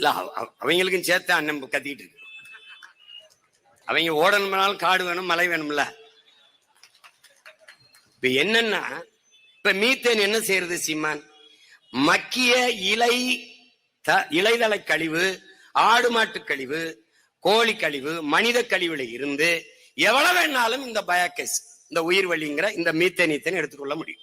இல்ல அவங்களுக்கும் சேர்த்து அண்ணன் கத்திக்கிட்டு இருக்கு. அவங்க ஓடணும்னாலும் காடு வேணும் மலை வேணும்ல. இப்ப என்னன்னா இப்ப மீத்தேன் என்ன செய்யறது சீமான்? மக்கிய இலை த- இலைதலை கழிவு ஆடு மாட்டு கழிவு கோழி கழிவு மனித கழிவுல இருந்து எவ்வளவு வேணாலும் இந்த பயாக்கஸ் இந்த உயிர் வழிங்கிற இந்த மீத்தேன் ஈத்தேன் எடுத்துக்கொள்ள முடியும்.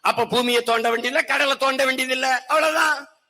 அப்ப பூமியை தோண்ட வேண்டியதில்லை கடலை தோண்ட வேண்டியதில்லை அவ்வளவுதான்.